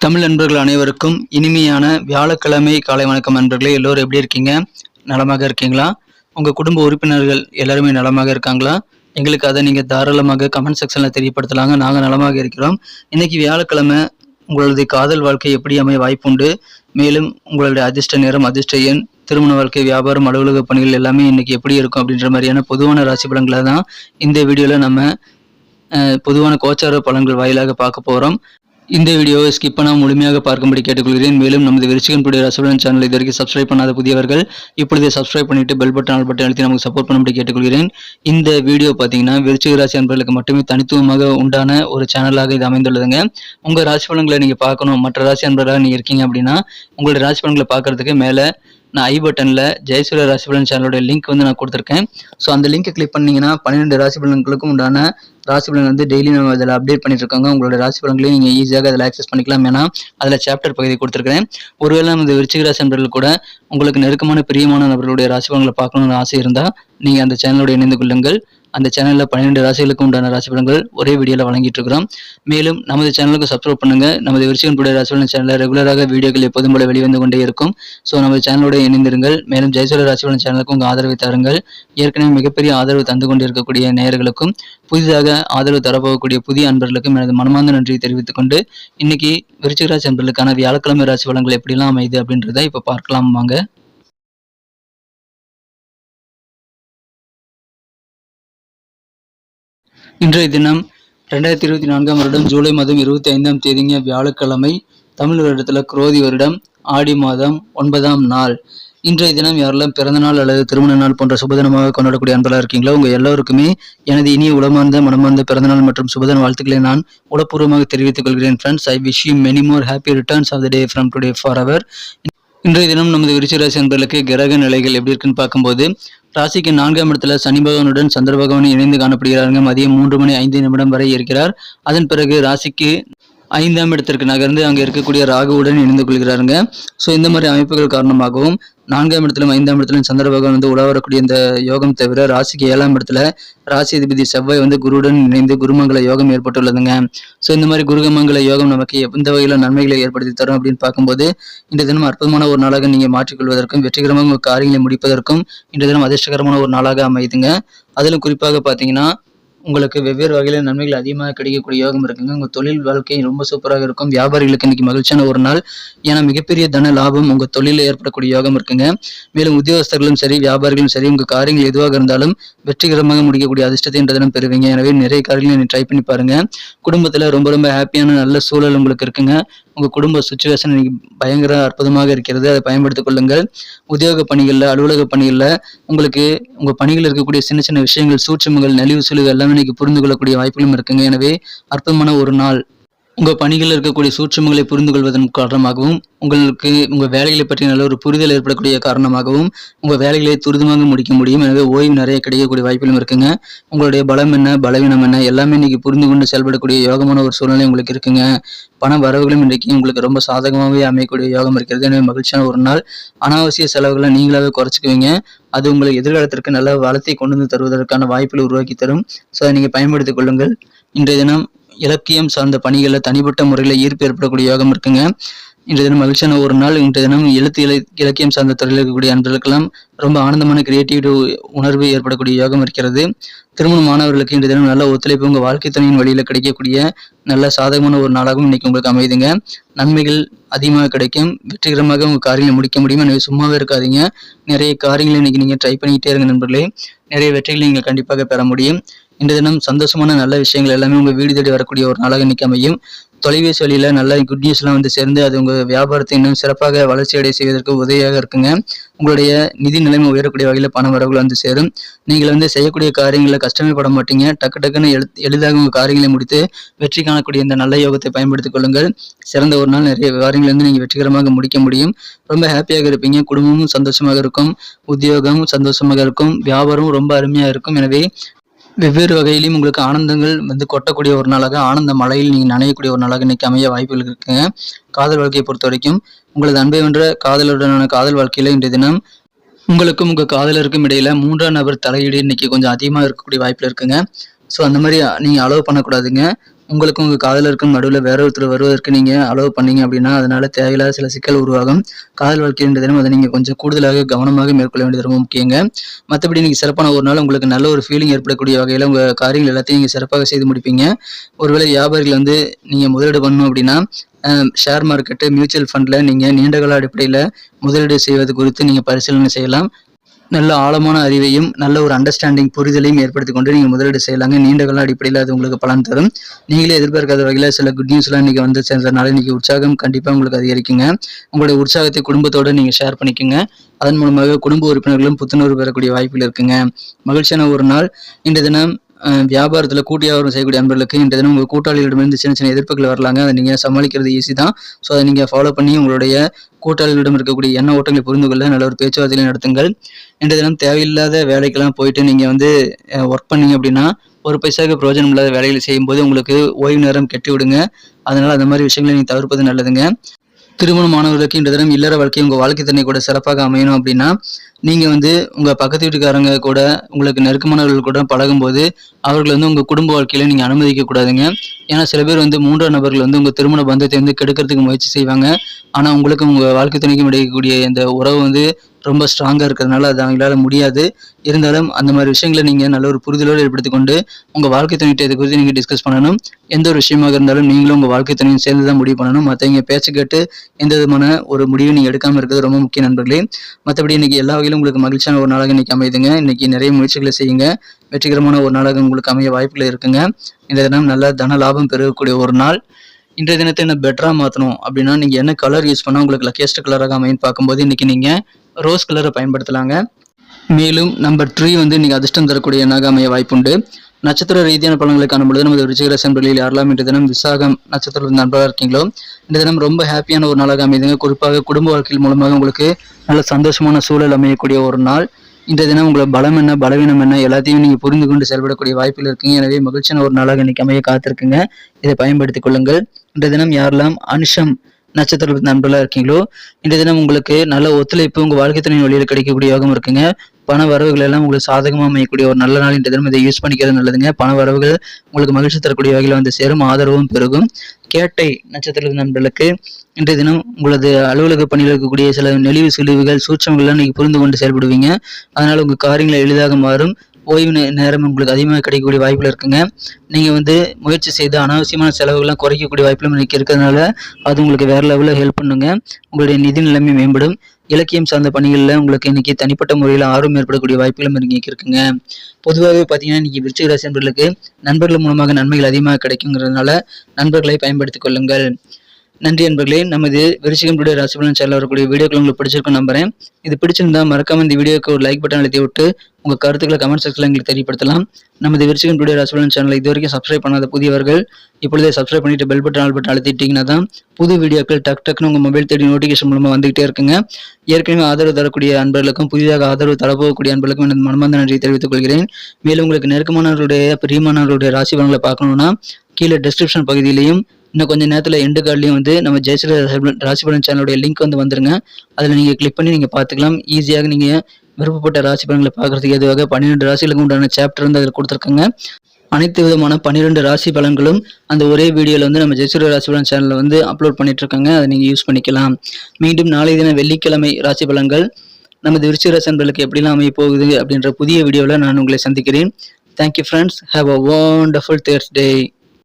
தமிழ் நண்பர்கள் அனைவருக்கும் இனிமையான வியாழக்கிழமை காலை வணக்கம் நண்பர்களே எல்லோரும் எப்படி இருக்கீங்க? நலமாக இருக்கீங்களா? உங்கள் குடும்ப உறுப்பினர்கள் எல்லாருமே நலமாக இருக்காங்களா? எங்களுக்கு அதை நீங்கள் தாராளமாக கமெண்ட் செக்ஷனில் தெரியப்படுத்தலாங்க. நாங்கள் நலமாக இருக்கிறோம். இன்னைக்கு வியாழக்கிழமை உங்களது காதல் வாழ்க்கை எப்படி அமைய வாய்ப்புண்டு? மேலும் உங்களுடைய அதிர்ஷ்ட நேரம் அதிர்ஷ்ட எண் திருமண வாழ்க்கை வியாபாரம் அலுவலக பணிகள் எல்லாமே இன்றைக்கி எப்படி இருக்கும் அப்படின்ற மாதிரியான பொதுவான ராசி பலன்களை தான் இந்த வீடியோவில் நம்ம பொதுவான கோச்சார பலன்கள் வாயிலாக பார்க்க போகிறோம் இந்த வீடியோவை ஸ்கிப் பண்ணாமல் முழுமையாக பார்க்கும்படி கேட்டுக்கொள்கிறேன். மேலும் நமது விருச்சிகன் புடைய ரசபலன் சேனல் இது வரைக்கும் சப்ஸ்கிரைப் பண்ணாத புதியவர்கள் இப்பொழுதே சப்ஸ்கிரைப் பண்ணிட்டு பெல் பட்டன் ஆல் பட்டன் அழுத்தி நமக்கு சப்போர்ட் பண்ணும்படி கேட்டுக்கொள்கிறேன். இந்த வீடியோ பார்த்தீங்கன்னா விருச்சிக ராசி அன்பர்களுக்கு மட்டுமே தனித்துவமாக உண்டான ஒரு சேனலாக இது அமைந்துள்ளதுங்க. உங்கள் ராசி பலன்களை நீங்கள் பார்க்கணும். மற்ற ராசி அன்பர்களாக நீங்கள் இருக்கீங்க அப்படின்னா உங்களுடைய ராசி பலன்களை பார்க்கறதுக்கு மேலே நான் ஐ பட்டனில் ஜெயசூரிய ராசி பலன் சேனலோட லிங்க் வந்து நான் கொடுத்துருக்கேன். ஸோ அந்த லிங்கை கிளிக் பண்ணீங்கன்னா பன்னிரெண்டு ராசி பலன்களுக்கும் உண்டான ராசி பலன் வந்து டெய்லி நம்ம அதில் அப்டேட் பண்ணிட்டு இருக்காங்க. உங்களோட ராசி பலன்களையும் நீங்கள் ஈஸியாக அதில் ஆக்சஸ் பண்ணிக்கலாம். ஏன்னா அதில் சாப்டர் பகுதி கொடுத்துருக்கேன் ஒருவேளை நம்ம விருச்சிக ராசி நண்பர்கள் கூட உங்களுக்கு நெருக்கமான பிரியமான நபர்களுடைய ராசி பலன்களை பார்க்கணும்னு ஆசை இருந்தால் நீங்கள் அந்த சேனலோட இணைந்து கொள்ளுங்கள். அந்த சேனலில் பன்னிரெண்டு ராசிகளுக்கு உண்டான ராசி பலன்கள் ஒரே வீடியோவில் வழங்கிட்டு இருக்கிறோம் மேலும் நமது சேனலுக்கு சப்ஸ்கிரைப் பண்ணுங்க. நமது விருச்சிகன் புடைய ராசி பலன் சேனலில் ரெகுலராக வீடியோக்கள் எப்போதும் போல வெளிவந்து கொண்டே இருக்கும். ஸோ நமது சேனலோட இணைந்திருங்கள். மேலும் ஜெயசூரிய ராசி பலன் சேனலுக்கு உங்கள் ஆதரவை தாருங்கள். ஏற்கனவே மிகப்பெரிய ஆதரவு தந்து கொண்டிருக்கக்கூடிய நேயர்களுக்கும் புதிதாக ஆதரவு தரப்போகக்கூடிய புதிய அன்பர்களுக்கும் எனது மனமார்ந்த நன்றியை தெரிவித்துக் கொண்டு இன்னைக்கு விருச்சிகராசி அன்பர்களுக்கான வியாழக்கிழமை ராசி பலன்கள் எப்படிலாம் அமைது அப்படின்றத இப்போ பார்க்கலாம் வாங்க. இன்றைய தினம் ரெண்டாயிரத்தி இருபத்தி நான்காம் வருடம் ஜூலை மாதம் இருபத்தி ஐந்தாம் தேதிங்க வியாழக்கிழமை தமிழ் வருடத்தில் குரோதி வருடம் ஆடி மாதம் ஒன்பதாம் நாள். இன்றைய தினம் யாரெல்லாம் பிறந்த நாள் அல்லது திருமண நாள் போன்ற சுபதினமாக கொண்டாடக்கூடிய அன்பலாக இருக்கீங்களோ உங்கள் எல்லோருக்குமே எனது இனிய உளமார்ந்த மனமார்ந்த பிறந்தநாள் மற்றும் சுபதின வாழ்த்துக்களை நான் உளப்பூர்வமாக தெரிவித்துக் கொள்கிறேன் friends I wish you many more happy returns of the day from today for our இன்றைய தினம் நமது விருச்சிராசி ராசி கிரக நிலைகள் எப்படி இருக்குன்னு பார்க்கும்போது ராசிக்கு நான்காம் இடத்துல சனி பகவானுடன் சந்திர பகவான் இணைந்து காணப்படுகிறார்கள் மதியம் மூன்று மணி ஐந்து நிமிடம் வரை இருக்கிறார். அதன் பிறகு ராசிக்கு ஐந்தாம் இடத்திற்கு நகர்ந்து அங்கே இருக்கக்கூடிய ராகுவுடன் இணைந்து கொள்கிறாருங்க. ஸோ இந்த மாதிரி அமைப்புகள் காரணமாகவும் நான்காம் இடத்திலும் ஐந்தாம் இடத்திலும் சந்திர பகவான் வந்து உலா வரக்கூடிய இந்த யோகம் தவிர ராசிக்கு ஏழாம் இடத்துல ராசி அதிபதி செவ்வாய் வந்து குருவுடன் இணைந்து குருமங்கல யோகம் ஏற்பட்டுள்ளதுங்க. ஸோ இந்த மாதிரி குருகமங்கல யோகம் நமக்கு எந்த வகையில் நன்மைகளை ஏற்படுத்தி தரும் அப்படின்னு பார்க்கும்போது இந்த தினம் அற்புதமான ஒரு நாளாக நீங்கள் மாற்றிக்கொள்வதற்கும் வெற்றிகரமாக உங்கள் காரியங்களை முடிப்பதற்கும் இந்த தினம் அதிர்ஷ்டகரமான ஒரு நாளாக அமையுதுங்க. அதிலும் குறிப்பாக பார்த்தீங்கன்னா உங்களுக்கு வெவ்வேறு வகையில் நன்மைகள் அதிகமாக கிடைக்கக்கூடிய யோகம் இருக்குங்க. உங்கள் தொழில் வாழ்க்கை ரொம்ப சூப்பராக இருக்கும். வியாபாரிகளுக்கு இன்னைக்கு மகிழ்ச்சியான ஒரு நாள். ஏன்னா மிகப்பெரிய தன லாபம் உங்கள் தொழிலில் ஏற்படக்கூடிய யோகம் இருக்குங்க. மேலும் உத்தியோகஸ்தர்களும் சரி வியாபாரிகளும் சரி உங்கள் காரியங்கள் எதுவாக இருந்தாலும் வெற்றிகரமாக முடிக்கக்கூடிய அதிர்ஷ்டத்தை இந்த தினம் பெறுவீங்க. எனவே நிறைய காரியங்களை ட்ரை பண்ணி பாருங்க. குடும்பத்தில் ரொம்ப ரொம்ப ஹாப்பியான நல்ல சூழல் உங்களுக்கு இருக்குங்க. உங்கள் குடும்ப சுச்சுவேஷன் இன்னைக்கு பயங்கர அற்புதமாக இருக்கிறது. அதை பயன்படுத்திக் கொள்ளுங்கள். உத்தியோக பணிகளில் அலுவலக பணிகளில் உங்களுக்கு உங்கள் பணிகளில் இருக்கக்கூடிய சின்ன சின்ன விஷயங்கள் சூட்சமங்கள் நலிவு சுழிவு எல்லாம் இன்னைக்கு புரிந்து கொள்ளக்கூடிய வாய்ப்புகளும் இருக்குங்க எனவே அற்புதமான ஒரு நாள் உங்கள் பணிகளில் இருக்கக்கூடிய சூட்சமங்களை புரிந்து கொள்வதன் காரணமாகவும் உங்களுக்கு உங்கள் வேலைகளை பற்றி நல்ல ஒரு புரிதல் ஏற்படக்கூடிய காரணமாகவும் உங்கள் வேலைகளை துரிதமாக முடிக்க முடியும். எனவே ஓய்வு நிறைய கிடைக்கக்கூடிய வாய்ப்புகளும் இருக்குங்க. உங்களுடைய பலம் என்ன பலவீனம் என்ன எல்லாமே இன்னைக்கு புரிந்து கொண்டு செயல்படக்கூடிய யோகமான ஒரு சூழ்நிலை உங்களுக்கு இருக்குங்க. பண வரவுகளும் இன்றைக்கு உங்களுக்கு ரொம்ப சாதகமாகவே அமையக்கூடிய யோகம் இருக்கிறது. எனவே மகிழ்ச்சியான ஒரு நாள். அனாவசிய செலவுகளை நீங்களாவே குறைச்சிக்குவீங்க. அது உங்களுக்கு எதிர்காலத்திற்கு நல்ல வளத்தை கொண்டு வந்து தருவதற்கான வாய்ப்புகளை உருவாக்கி தரும். ஸோ அதை நீங்கள் பயன்படுத்திக் கொள்ளுங்கள். இன்றைய தினம் இலக்கியம் சார்ந்த பணிகளில் தனிப்பட்ட முறையில் ஈர்ப்பு ஏற்படக்கூடிய யோகம் இருக்குங்க. இன்றைய தினம் மகிழ்ச்சியான ஒரு நாள். இன்றைய தினம் எழுத்து இலை இலக்கியம் சார்ந்த துறையில் இருக்கக்கூடிய அன்பர்களுக்கெல்லாம் ரொம்ப ஆனந்தமான கிரியேட்டிவிட்டி உணர்வு ஏற்படக்கூடிய யோகம் இருக்கிறது. திருமண மாணவர்களுக்கு இன்றைய தினம் நல்ல ஒத்துழைப்பு உங்கள் வாழ்க்கை துணையின் வழியில் கிடைக்கக்கூடிய நல்ல சாதகமான ஒரு நாளாகவும் இன்னைக்கு உங்களுக்கு அமையுதுங்க நன்மைகள் அதிகமாக கிடைக்கும். வெற்றிகரமாக உங்கள் காரியங்களை முடிக்க முடியும்? எனவே சும்மாவே இருக்காதீங்க. நிறைய காரியங்களை இன்னைக்கு நீங்கள் ட்ரை பண்ணிக்கிட்டே இருங்க நண்பர்களே. நிறைய வெற்றிகளை நீங்கள் கண்டிப்பாக பெற முடியும். இன்றைய தினம் சந்தோஷமான நல்ல விஷயங்கள் எல்லாமே உங்கள் வீடு தேடி வரக்கூடிய ஒரு நாளாக இன்னைக்கு அமையும். தொலைபேசி வழியில் நல்ல குட் நியூஸ்லாம் வந்து சேர்ந்து அது உங்கள் வியாபாரத்தை இன்னும் சிறப்பாக வளர்ச்சி அடைய செய்வதற்கு உதவியாக இருக்குங்க. உங்களுடைய நிதி நிலைமை உயரக்கூடிய வகையில் பண வரவுகள் வந்து சேரும். நீங்கள் வந்து செய்யக்கூடிய காரியங்களில் கஷ்டமே பட மாட்டீங்க. டக்கு டக்குன்னு எழு எளிதாக உங்கள் காரியங்களை முடித்து வெற்றி காணக்கூடிய இந்த நல்ல யோகத்தை பயன்படுத்திக் கொள்ளுங்கள். சிறந்த ஒரு நாள் நிறைய காரியங்களை வந்து நீங்கள் வெற்றிகரமாக முடிக்க முடியும். ரொம்ப ஹாப்பியாக இருப்பீங்க. குடும்பமும் சந்தோஷமாக இருக்கும். உத்தியோகமும் சந்தோஷமாக இருக்கும். வியாபாரமும் ரொம்ப அருமையாக இருக்கும். எனவே வெவ்வேறு வகையிலையும் உங்களுக்கு ஆனந்தங்கள் வந்து கொட்டக்கூடிய ஒரு நாளாக ஆனந்த மலையில் நீங்கள் நனையக்கூடிய ஒரு நாளாக இன்னைக்கு அமைய வாய்ப்புகள் இருக்குங்க காதல் வாழ்க்கையை பொறுத்த வரைக்கும் உங்களது அன்பை வென்ற காதலுடனான காதல் வாழ்க்கையில் இன்றைய தினம் உங்களுக்கும் உங்கள் காதலருக்கும் இடையில மூன்றாம் நபர் தலையீடு இன்னைக்கு கொஞ்சம் அதிகமாக இருக்கக்கூடிய வாய்ப்பில் இருக்குங்க. ஸோ அந்த மாதிரி நீங்கள் அலோவ் பண்ணக்கூடாதுங்க. உங்களுக்கும் உங்கள் காதலருக்கும் நடுவில் வேற ஒருத்தர் வருவதற்கு நீங்கள் அலோவ் பண்ணீங்க அப்படின்னா அதனால தேவையில்லாத சில சிக்கல் உருவாகும். காதல் வாழ்க்கைன்ற தினம் அதை நீங்கள் கொஞ்சம் கூடுதலாக கவனமாக மேற்கொள்ள வேண்டியது ரொம்ப முக்கியங்க. மற்றபடி நீங்கள் சிறப்பான ஒரு நாள் உங்களுக்கு நல்ல ஒரு ஃபீலிங் ஏற்படக்கூடிய வகையில் உங்கள் காரியங்கள் எல்லாத்தையும் நீங்கள் சிறப்பாக செய்து முடிப்பீங்க. ஒருவேளை வியாபாரிகள் வந்து நீங்கள் முதலீடு பண்ணணும் அப்படின்னா ஷேர் மார்க்கெட்டு மியூச்சுவல் ஃபண்டில் நீங்கள் நீண்டகால அடிப்படையில் முதலீடு செய்வது குறித்து நீங்கள் பரிசீலனை செய்யலாம். நல்ல ஆழமான அறிவையும் நல்ல ஒரு அண்டர்ஸ்டாண்டிங் புரிதலையும் ஏற்படுத்தி கொண்டு நீங்கள் முதலீடு செய்யலாங்க. நீண்ட கால அடிப்படையில் அது உங்களுக்கு பலன் தரும். நீங்களே எதிர்பார்க்காத வகையில் சில குட் நியூஸ்லாம் இன்றைக்கி வந்து சேர்ந்ததுனால இன்றைக்கி உற்சாகம் கண்டிப்பாக உங்களுக்கு அதிகரிக்குங்க. உங்களுடைய உற்சாகத்தை குடும்பத்தோடு நீங்கள் ஷேர் பண்ணிக்கோங்க. அதன் மூலமாக குடும்ப உறுப்பினர்களும் புத்துணர்வு பெறக்கூடிய வாய்ப்பில் இருக்குங்க. மகிழ்ச்சியான ஒரு நாள். இன்றைய தினம் வியாபாரத்தில் கூட்டு வியாபாரம் செய்யக்கூடிய அன்பர்களுக்கு இன்றைய தினம் உங்கள் கூட்டாளிகளிடமிருந்து சின்ன சின்ன எதிர்ப்புகள் வரலாங்க. அதை நீங்கள் சமாளிக்கிறது ஈஸி தான். ஸோ அதை நீங்கள் ஃபாலோ பண்ணி உங்களுடைய கூட்டாளிகளிடம் இருக்கக்கூடிய எண்ண ஓட்டங்களை புரிந்து கொள்ள நல்ல ஒரு பேச்சுவார்த்தைகளை நடத்துங்கள். இன்றைய தினம் தேவையில்லாத வேலைக்கெல்லாம் போயிட்டு நீங்கள் வந்து ஒர்க் பண்ணீங்க அப்படின்னா ஒரு பைசாவுக்கு பிரயோஜனம் இல்லாத வேலைகளை செய்யும்போது உங்களுக்கு ஓய்வு நேரம் கெட்டு விடுங்க அதனால் அந்த மாதிரி விஷயங்களை நீங்கள் தவிர்ப்பது நல்லதுங்க. திருமணமானவர்களுக்கு இன்றைய தினம் இல்லற வாழ்க்கை உங்கள் வாழ்க்கை தன்னை கூட சிறப்பாக அமையணும் அப்படின்னா நீங்கள் வந்து உங்கள் பக்கத்து வீட்டுக்காரங்க கூட உங்களுக்கு நெருக்கமானவர்கள் கூட பழகும்போது அவர்கள் வந்து உங்கள் குடும்ப வாழ்க்கையில் நீங்கள் அனுமதிக்க கூடாதுங்க. ஏன்னா சில பேர் வந்து மூன்றாம் நபர்கள் வந்து உங்கள் திருமண பந்தத்தை வந்து கெடுக்கிறதுக்கு முயற்சி செய்வாங்க. ஆனால் உங்களுக்கு உங்கள் வாழ்க்கை துணைக்கும் இடையக்கூடிய இந்த உறவு வந்து ரொம்ப ஸ்ட்ராங்காக இருக்கிறதுனால அது அவங்களால முடியாது. இருந்தாலும் அந்த மாதிரி விஷயங்களை நீங்கள் நல்ல ஒரு புரிதலோடு ஏற்படுத்தி கொண்டு உங்கள் வாழ்க்கை துணைகிட்ட இதை குறித்து நீங்கள் டிஸ்கஸ் பண்ணணும். எந்த ஒரு விஷயமாக இருந்தாலும் நீங்களும் உங்கள் வாழ்க்கை துணையும் சேர்ந்து தான் முடிவு பண்ணணும். மற்றவங்க பேச்சு கேட்டு எந்த விதமான ஒரு முடிவும் நீங்கள் எடுக்காமல் இருக்கிறது ரொம்ப முக்கிய நண்பர்களே. மற்றபடி இன்னைக்கு எல்லா வகையிலும் உங்களுக்கு மகிழ்ச்சியான ஒரு நாளாக இன்னைக்கு அமைதுங்க இன்னைக்கு நிறைய முயற்சிகளை செய்யுங்க. வெற்றிகரமான ஒரு நாளாக உங்களுக்கு அமைய வாய்ப்புகள் இருக்குங்க. இந்த தினம் நல்ல தன லாபம் பெறக்கூடிய ஒரு நாள். இன்றைய தினத்தை என்ன பெட்டராக மாற்றணும் அப்படின்னா நீங்கள் என்ன கலர் யூஸ் பண்ணால் உங்களுக்கு லக்கியஸ்ட் கலராக அமைன்னு பார்க்கும்போது இன்றைக்கி நீங்கள் ரோஸ் கலரை பயன்படுத்தலாங்க. மேலும் நம்பர் த்ரீ வந்து இன்றைக்கி அதிர்ஷ்டம் தரக்கூடிய எண்ணாக அமைய வாய்ப்புண்டு. நட்சத்திர ரீதியான பலன்களை காணும்பொழுது நமது ருச்சிகர செம்பலில் யாரெல்லாம் இன்று தினம் விசாகம் நட்சத்திரத்தில் நண்பராக இருக்கீங்களோ இந்த தினம் ரொம்ப ஹாப்பியான ஒரு நாளாக அமைதுங்க. குறிப்பாக குடும்ப வாழ்க்கையில் மூலமாக உங்களுக்கு நல்ல சந்தோஷமான சூழல் அமையக்கூடிய ஒரு நாள். இந்த தினம் உங்களை பலம் என்ன பலவீனம் என்ன எல்லாத்தையும் நீங்கள் புரிந்து கொண்டு செயல்படக்கூடிய வாய்ப்பில் இருக்குங்க. எனவே மகிழ்ச்சியான ஒரு நாளாக இன்னைக்கு அமைய காத்திருக்குங்க. இதை பயன்படுத்திக் கொள்ளுங்கள். இந்த தினம் யாரெல்லாம் அனுஷம் நட்சத்திர நண்பர்களாக இருக்கீங்களோ? இன்றைய தினம் உங்களுக்கு நல்ல ஒத்துழைப்பு உங்கள் வாழ்க்கை துணை வழியில் கிடைக்கக்கூடிய யோகம் இருக்குங்க. பண வரவுகள் எல்லாம் உங்களுக்கு சாதகமாக அமையக்கூடிய ஒரு நல்ல நாள் இன்றைய தினம் இதை யூஸ் பண்ணிக்கிறது நல்லதுங்க. பண வரவுகள் உங்களுக்கு மகிழ்ச்சி தரக்கூடிய வகையில் வந்து சேரும் ஆதரவும் பெருகும். கேட்டை நட்சத்திர நண்பர்களுக்கு இன்றைய தினம் உங்களது அலுவலக பணியில் இருக்கக்கூடிய சில நெளிவு சுழிவுகள் சூட்சங்கள்லாம் நீங்கள் புரிந்து கொண்டு செயல்படுவீங்க. அதனால் உங்கள் காரியங்களை எளிதாக மாறும். ஓய்வு நேரம் உங்களுக்கு அதிகமாக கிடைக்கக்கூடிய வாய்ப்பில் இருக்குங்க. நீங்கள் வந்து முயற்சி செய்து அனாவசியமான செலவுகள்லாம் குறைக்கக்கூடிய வாய்ப்பிலும் இன்றைக்கி இருக்கிறதுனால அது உங்களுக்கு வேறு லெவலில் ஹெல்ப் பண்ணுங்க. உங்களுடைய நிதி நிலைமை மேம்படும். இலக்கியம் சார்ந்த பணிகளில் உங்களுக்கு இன்னைக்கு தனிப்பட்ட முறையில் ஆர்வம் ஏற்படக்கூடிய வாய்ப்புகளும் இன்றைக்கி இருக்குங்க. பொதுவாகவே பார்த்தீங்கன்னா இன்றைக்கி விருச்சிக ராசி நண்பர்களுக்கு நண்பர்கள் மூலமாக நன்மைகள் அதிகமாக கிடைக்குங்கிறதுனால நண்பர்களை பயன்படுத்திக் கொள்ளுங்கள். நன்றி நண்பர்களே நமது விருச்சிகம் டுடே ராசிபலன் சேனல் வரக்கூடிய வீடியோக்கள் உங்களுக்கு பிடிச்சிருக்கும் நம்புறேன். இது பிடிச்சிருந்தா மறக்காம இந்த வீடியோக்கு ஒரு லைக் பட்டன் அழுத்தி விட்டு உங்க கருத்துக்களை கமெண்ட் செக்ஷன்ல எங்களுக்கு தெரியப்படுத்தலாம். நமது விருச்சிகம் டுடே ராசிபலன் சேனலை இது வரைக்கும் சப்ஸ்கிரைப் பண்ணாத புதியவர்கள் இப்பொழுதே சப்ஸ்கிரைப் பண்ணிட்டு பெல் பட்டன் ஆல் பட்டன் அழுத்திட்டீங்கன்னா தான் புது வீடியோக்கள் டக் டக்குன்னு உங்க மொபைல் தேடி நோட்டிஃபிகேஷன் மூலமா வந்துகிட்டே இருக்குங்க. ஏற்கனவே ஆதரவு தரக்கூடிய அன்பர்களுக்கும் புதிதாக ஆதரவு தரப்போகக்கூடிய அன்பர்களுக்கும் எனது மனமார்ந்த நன்றியை தெரிவித்துக் கொள்கிறேன். மேலும் உங்களுக்கு நெருக்கமானவர்களுடைய பிரியமானவர்களுடைய ராசி பலன்களை பார்க்கணும்னா கீழே டிஸ்கிரிப்ஷன் பகுதியிலையும் இன்னும் கொஞ்சம் நேரத்தில் எண்டு கார்ட்லேயும் வந்து நம்ம ஜெயஸ்ரீ ராசிபலன் சேனலுடைய லிங்க் வந்து வந்துருங்க. அதில் நீங்கள் கிளிக் பண்ணி நீங்கள் பார்த்துக்கலாம் ஈஸியாக நீங்கள் விருப்பப்பட்ட ராசி பலன்களை பார்க்குறதுக்கு எதுவாக பன்னிரெண்டு ராசிகளுக்கு உண்டான சாப்டர் வந்து அதில் கொடுத்துருக்காங்க. அனைத்து விதமான பன்னிரெண்டு ராசி பலன்களும் அந்த ஒரே வீடியோவில் வந்து நம்ம ஜெயசூரிய ராசி பலன் சேனலில் வந்து அப்லோட் பண்ணிட்டு இருக்காங்க அதை நீங்கள் யூஸ் பண்ணிக்கலாம். மீண்டும் நாளை தினம் வெள்ளிக்கிழமை ராசி பலன்கள் நமது விருச்சிக நண்பர்களுக்கு எப்படிலாம் அமைய போகுது அப்படின்ற புதிய வீடியோவில் நான் உங்களை சந்திக்கிறேன். Thank you friends have a wonderful Thursday